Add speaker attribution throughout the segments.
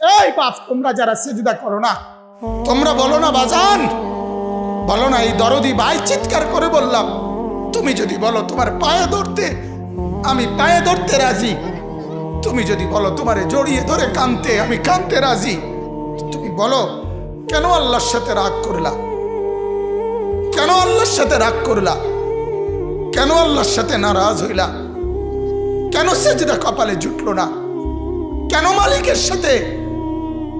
Speaker 1: এই বাপ, তোমরা যারা সেজদা করো না, তোমরা বলো না বাজান। বলো না এই দরদি ভাই চিৎকার করে বললাম, তুমি যদি বলো তোমার পায়ে ধরতে, আমি পায়ে ধরতে রাজি। তুমি যদি বলো তোমারে জড়িয়ে ধরে কানতে, আমি কানতে রাজি। তুমি বলো, কেন আল্লাহর সাথে রাগ করলা? কেন আল্লাহর সাথে রাগ করলা? কেন আল্লাহর সাথে নারাজ হইলা? কেন সেজদা কপালে জুটলো না? কেন মালিকের সাথে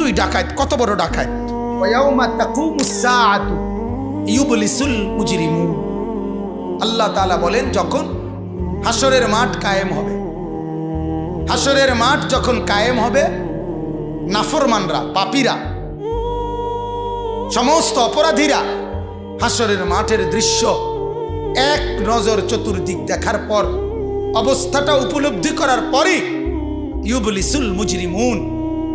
Speaker 1: তুই ডাকাত, কত বড় মুজরিমুন। আল্লাহ তাআলা বলেন, যখন হাসরের মাঠ কায়েম হবে হাসরের মাঠ যখন কায়েম হবে, নাফরমানরা, পাপীরা, সমস্ত অপরাধীরা হাসরের মাঠের দৃশ্য এক নজর চতুর্দিক দেখার পর, অবস্থাটা উপলব্ধি করার পরে ইউবলিসুল মুজরিমুন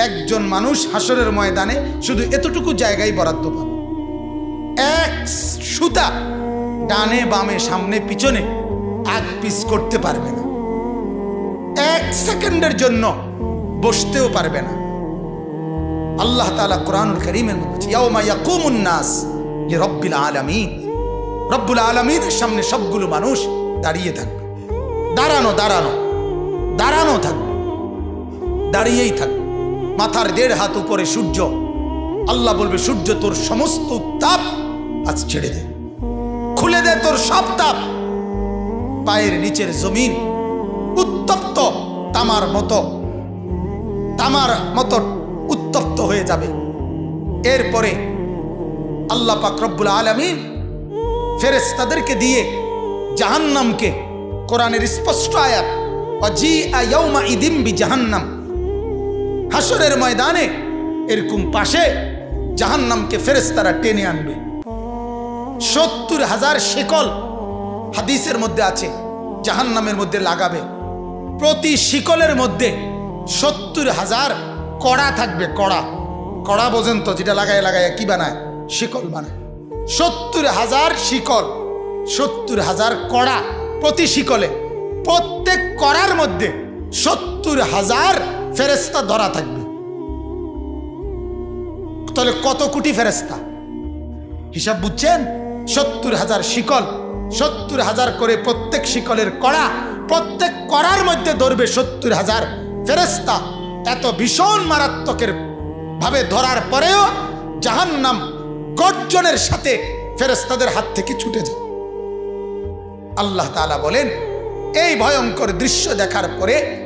Speaker 1: একজন মানুষ হাসরের ময়দানে শুধু এতটুকু জায়গায় বরাদ্দ পাবে। এক সুতা ডানে বামে সামনে পিছনে আগ পিস করতে পারবে না। এক সেকেন্ডের জন্য বসতেও পারবে না। আল্লাহ তাআলা কোরআনুল করিমের মধ্যে ইয়াউমা ইয়াকুমুন নাস লিরাব্বিল আলামিন। রব্বুল আলামিনের সামনে সবগুলো মানুষ দাঁড়িয়ে থাকবে। দাঁড়ানো দাঁড়ানো দাঁড়ানো থাকবে। দাঁড়িয়েই থাকবে। মাথার দেড় হাত উপরে সূর্য। আল্লাহ বলবে, সূর্য তোর সমস্ত তাপ আজ ছেড়ে দে। খুলে দে তোর সব তাপ। পায়ের নিচের জমিন উত্তপ্ত, তামার মতো। তামার মতো উত্তপ্ত হয়ে যাবে। এরপরে আল্লাহ পাক রব্বুল আলমিন ফেরেস্তাদেরকে দিয়ে জাহান্নামকে কোরআনের স্পষ্ট আয়াত অজি আয়াউমা ইদিম বি জাহান্নাম হাসরের ময়দানে এরকম পাশে জাহান্নামকে ফেরেস্তারা টেনে আনবে। সত্তর হাজার শিকল হাদিসের মধ্যে আছে, জাহান্নামের মধ্যে লাগাবে। প্রতি শিকলের মধ্যে সত্তর হাজার কড়া থাকবে, কড়া। কড়া বোঝেন তো, যেটা লাগায় লাগায় কি বানায়? শিকল বানায়। সত্তর হাজার শিকল, সত্তর হাজার কড়া প্রতি শিকলে। প্রত্যেক কড়ার মধ্যে সত্তর হাজার ফেরেস্তা ধরা থাকবে। তাহলে কত কোটি ফেরেস্তা হিসাব বুঝছেন? সত্তর হাজার শিকল, সত্তর হাজার করে প্রত্যেক শিকলের কড়া, প্রত্যেক কড়ার মধ্যে ধরবে সত্তর হাজার ফেরেস্তা এত ভীষণ মারাত্মকের ভাবে ধরার পরেও জাহান্নাম গর্জনের সাথে ফেরেস্তাদের হাত থেকে ছুটে যায়। আল্লাহ তাআলা বলেন, এই ভয়ঙ্কর দৃশ্য দেখার পরে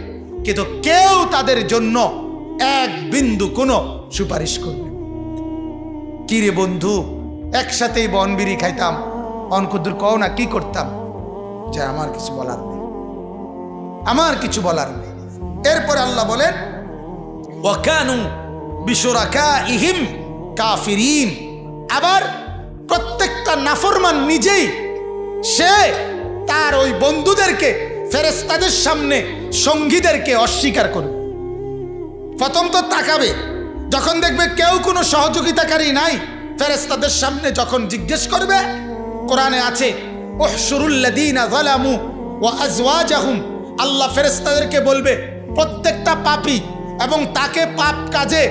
Speaker 1: কিন্তু কেউ তাদের জন্য এক বিন্দু কোনো সুপারিশ করবে। কি রে বন্ধু? একসাথেই বনবিরি খাইতাম। অনকুদুর কও না কি করতাম? যে আমার কিছু বলার নেই। আমার কিছু বলার নেই। এরপরে আল্লাহ বলেন ওয়াকানু বিশরাকা ইহিম কাফিরিন। আবার প্রত্যেকটা নাফরমান নিজেই সে তার ওই বন্ধুদেরকে ফেরেস্তাদের সামনে সঙ্গীদেরকে অস্বীকার করবে প্রথম তো তাকাবে, যখন দেখবে কেউ কোনো সহযোগিতাকারী নাই ফেরেস্তাদের সামনে যখন জিজ্ঞেস করবে, কোরআনে আছে ওহসুরুল্লাদিনা যালামু ওয়া আজওয়াজাহুম। আল্লাহ ফেরেস্তাদেরকে বলবে, প্রত্যেকটা পাপী এবং তাকে পাপ কাজে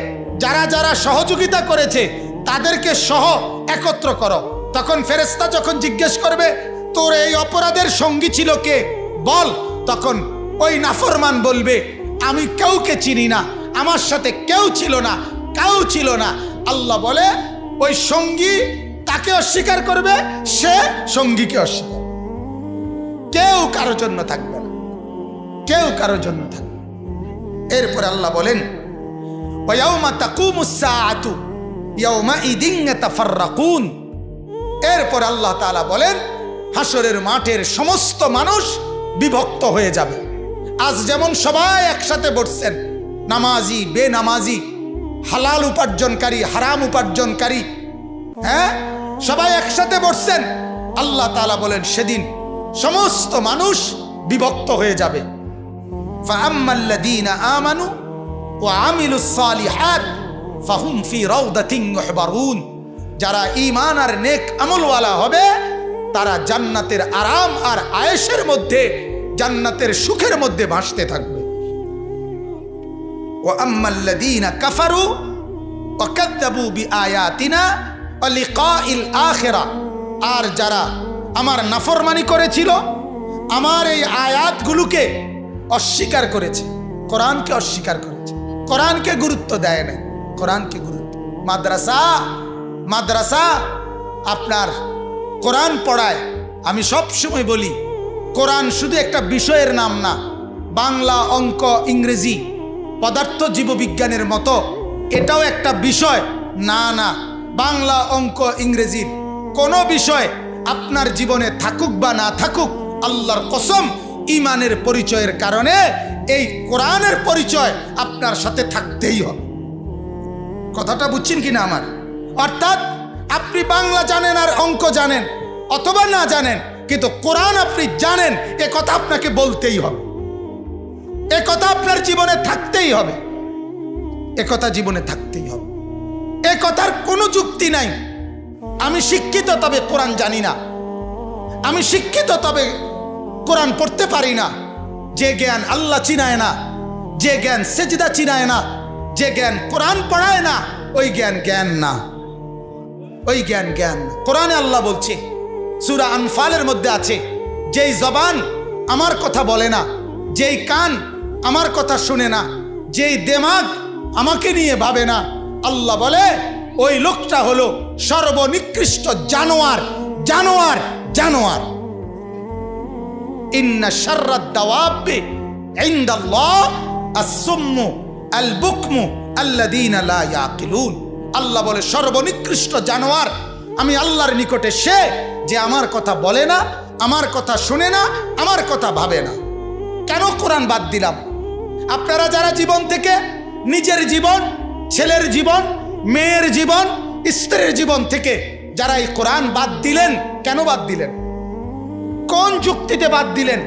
Speaker 1: যারা যারা সহযোগিতা করেছে, তাদেরকে সহ একত্র করো। তখন ফেরেস্তা যখন জিজ্ঞেস করবে, তোর এই অপরাধের সঙ্গী ছিল কে? বল, তখন ওই নাফরমান বলবে, আমি কাউকে চিনি না, আমার সাথে কেউ ছিল না, কেউ ছিল না। আল্লাহ বলে, ওই সঙ্গী তাকে অস্বীকার করবে, সে সঙ্গীকে অস্বীকার কেউ কারোর জন্য থাকবে না, কেউ কারোর জন্য থাকবে। এরপরে আল্লাহ বলেন এরপর আল্লাহ বলেন হাসরের মাঠের সমস্ত মানুষ বিভক্ত হয়ে যাবে। আজ যেমন সবাই একসাথে বসছেন, নামাজি, বেনামাজি, হালাল উপার্জনকারী, হারাম উপার্জনকারী হ্যাঁ? সবাই একসাথে বসছেন, আল্লাহ তালা বলেন সেদিন সমস্ত মানুষ বিভক্ত হয়ে যাবে। ফাহুম ফি যারা ইমান আর নেক আমলওয়ালা হবে তারা জান্নাতের আরাম আর আয়েসের মধ্যে, জান্নাতের সুখের মধ্যে ভাসতে থাকবে। ও আম্মাল্লাদিনা কাফারু বি আয়াতিনা অলিকা ইল আখেরা। আর যারা আমার নাফরমানি করেছিল, আমার এই আয়াতগুলোকে অস্বীকার করেছে, কোরআনকে অস্বীকার করেছে। কোরআনকে গুরুত্ব দেয় না কোরআনকে গুরুত্ব। মাদ্রাসা মাদ্রাসা আপনার কোরআন পড়ায়, আমি সব সময় বলি, কোরআন শুধু একটা বিষয়ের নাম না, বাংলা অঙ্ক, ইংরেজি, পদার্থ জীববিজ্ঞানের মতো, এটাও একটা বিষয়। না না, বাংলা অঙ্ক, ইংরেজির কোনো বিষয় আপনার জীবনে থাকুক বা না থাকুক, আল্লাহর কসম, ইমানের পরিচয়ের কারণে এই কোরআনের পরিচয় আপনার সাথে থাকতেই হবে। কথাটা বুঝছেন কিনা আমার? অর্থাৎ আপনি বাংলা জানেন আর অঙ্ক জানেন, অথবা না জানেন, কিন্তু কোরআন আপনি জানেন, এ কথা আপনাকে বলতেই হবে। এ কথা আপনার জীবনে থাকতেই হবে। এ কথা জীবনে থাকতেই হবে। এ কথার কোনো যুক্তি নাই। আমি শিক্ষিত, তবে কোরআন জানি না। আমি শিক্ষিত, তবে কোরআন পড়তে পারি না। যে জ্ঞান আল্লাহ চিনায় না, যে জ্ঞান সেজদা চিনায় না, যে জ্ঞান কোরআন পড়ায় না, ওই জ্ঞান জ্ঞান না। ওই জ্ঞান জ্ঞান। কোরআনে আল্লাহ বলছে, সুরা আনফালের মধ্যে আছে, যেই জবান আমার কথা বলে না, যেই কান আমার কথা শুনে না, যেই দেমাগ আমাকে নিয়ে ভাবে না, আল্লাহ বলে, ওই লোকটা হলো সর্বনিকৃষ্ট জানোয়ার জানোয়ার জানোয়ার ইন্না শাররাদ দাওয়াবি ইনদাল্লাহ, আস-সুম্মু আল-বুকমু আল্লাযীনা লা ইয়াকিলুন আল্লাহ বলে, সর্বনিকৃষ্ট জানোয়ার, আমি আল্লাহর নিকটে সে যে আমার কথা বলে না, আমার কথা শুনে না, আমার কথা ভাবে না। কেন কোরআন বাদ দিলাম? আপনারা যারা জীবন থেকে নিজের জীবন, ছেলের জীবন, মেয়ের জীবন, স্ত্রীর জীবন থেকে যারা এই কোরআন বাদ দিলেন, কেন বাদ দিলেন? কোন যুক্তিতে বাদ দিলেন?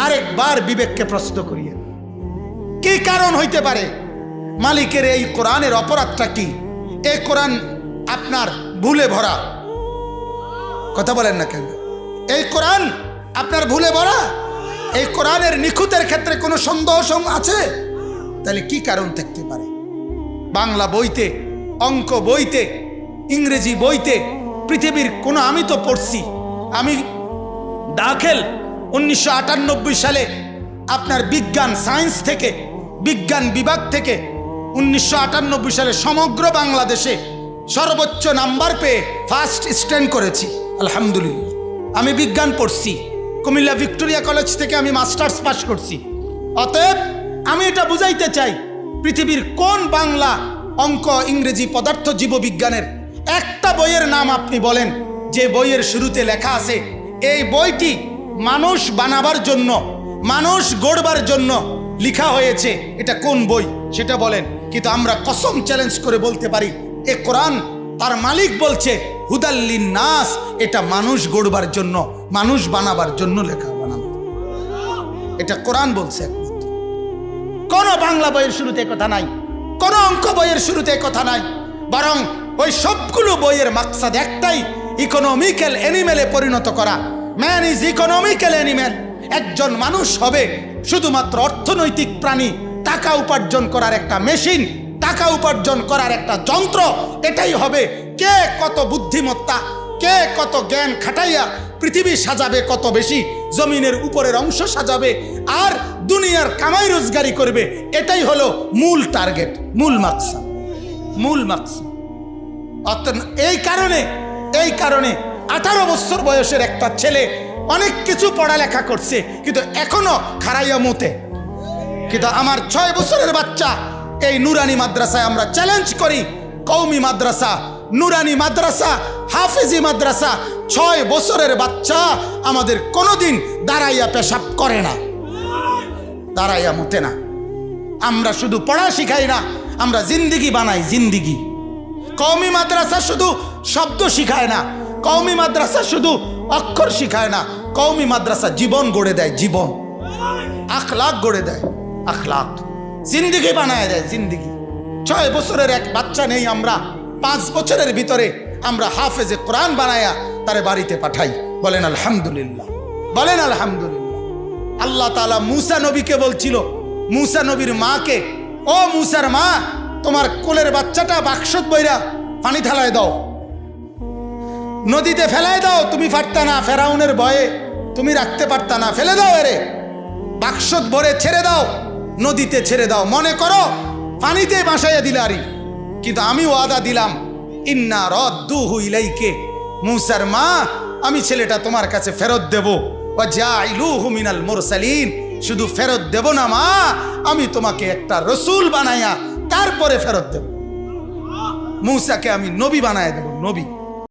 Speaker 1: আরেকবার বিবেককে প্রশ্ন করিয়ে। কি কারণ হইতে পারে? মালিকের এই কোরআনের অপরাধটা কি? এই কোরআন আপনার ভুলে ভরা। কথা বলেন না কেন? এই কোরআন আপনার ভুলে ভরা? এই কোরআনের নিখুঁতের ক্ষেত্রে কোনো সন্দেহ আছে? তাহলে কি কারণ থাকতে পারে? বাংলা বইতে, অঙ্ক বইতে, ইংরেজি বইতে, পৃথিবীর কোনো আমি তো পড়ছি, আমি দাখেল উনিশশো আটানব্বই সালে আপনার বিজ্ঞান সায়েন্স থেকে, বিজ্ঞান বিভাগ থেকে উনিশশো আটানব্বই সালে সমগ্র বাংলাদেশে সর্বোচ্চ নাম্বার পেয়ে ফার্স্ট স্ট্যান্ড করেছি। আলহামদুলিল্লাহ। আমি বিজ্ঞান পড়ছি। কুমিল্লা ভিক্টোরিয়া কলেজ থেকে আমি মাস্টার্স পাশ করছি। অতএব আমি এটা বুঝাইতে চাই, পৃথিবীর কোন বাংলা অঙ্ক ইংরেজি পদার্থ জীববিজ্ঞানের একটা বইয়ের নাম আপনি বলেন, যে বইয়ের শুরুতে লেখা আছে, এই বইটি মানুষ বানাবার জন্য, মানুষ গড়বার জন্য লিখা হয়েছে। এটা কোন বই? সেটা বলেন। কিন্তু আমরা কসম চ্যালেঞ্জ করে বলতে পারি, এ কোরআন তার মালিক বলছে, হুদাল্লিন নাস এটা মানুষ গড়বার জন্য, মানুষ বানাবার জন্য লেখা বানানো। এটা কোরআন বলছে কোন বাংলা বইয়ের শুরুতে কথা নাই, কোনো অঙ্ক বইয়ের শুরুতে কথা নাই, বরং ওই সবগুলো বইয়ের মাকসাদ একটাই ইকোনমিক্যাল অ্যানিমেলে পরিণত করা। ম্যান ইজ ইকোনমিক্যাল অ্যানিমেল একজন মানুষ হবে শুধুমাত্র অর্থনৈতিক প্রাণী টাকা উপার্জন করার একটা মেশিন, টাকা উপার্জন করার একটা যন্ত্র, এটাই হবে কে কত বুদ্ধিমত্তা, কে কত জ্ঞান খাটাইয়া পৃথিবী সাজাবে কত বেশি, জমিনের উপরের অংশ সাজাবে আর দুনিয়ার কামাই রোজগারি করবে, এটাই হলো মূল টার্গেট, মূল মাকসা মূল মাকসা অর্থাৎ এই কারণে এই কারণে আঠারো বছর বয়সের একটা ছেলে অনেক কিছু পড়ালেখা করছে, কিন্তু এখনও খারাইয়া মতে কিন্তু আমার ছয় বছরের বাচ্চা, এই নুরানি মাদ্রাসায় আমরা চ্যালেঞ্জ করি। কৌমি মাদ্রাসা, নুরানি মাদ্রাসা, হাফেজি মাদ্রাসা, ছয় বছরের বাচ্চা আমাদের কোনোদিন দাঁড়াইয়া পেশাব করে না, দাঁড়াইয়া মুতে না। আমরা শুধু পড়া শিখাই না, আমরা জিন্দিগি বানাই জিন্দিগি। কওমি মাদ্রাসা শুধু শব্দ শিখায় না, কওমি মাদ্রাসা শুধু অক্ষর শিখায় না, কওমি মাদ্রাসা জীবন গড়ে দেয় জীবন, আখলাখ গড়ে দেয়। আখলাক। জিন্দিগি বানায় দেয় জিন্দিগি। ছয় বছরের এক বাচ্চা নেই আমরা। পাঁচ বছরের ভিতরে আমরা হাফেজে কোরআন বানায়া তারে বাড়িতে পাঠাই। বলেন আলহামদুলিল্লাহ। বলেন আলহামদুলিল্লাহ। আল্লাহ তালা মুসা নবীকে বলছিল, মুসা নবীর মাকে, ও মুসার মা, তোমার কোলের বাচ্চাটা বাক্সত বইরা পানি থালায় দাও। নদীতে ফেলায় দাও, তুমি পারতা না। ফেরাউনের ভয়ে তুমি রাখতে পারতা না। ফেলে দাও এরে। বাক্সত ভরে ছেড়ে দাও। নদীতে ছেড়ে দাও। মনে করো পানিতে বাসাইয়া দিলারি কিন্তু আমি ওয়াদা দিলাম, ইন্না রদ্দু হুইলাইকে মুসার মা, আমি ছেলেটা তোমার কাছে ফেরত দেব। ও জাইলুহু মিনাল মুরসালিন। শুধু ফেরত দেব না মা, আমি তোমাকে একটা রসুল বানাইয়া তারপরে ফেরত দেব। মূসাকে আমি নবী বানায় দেব, নবী।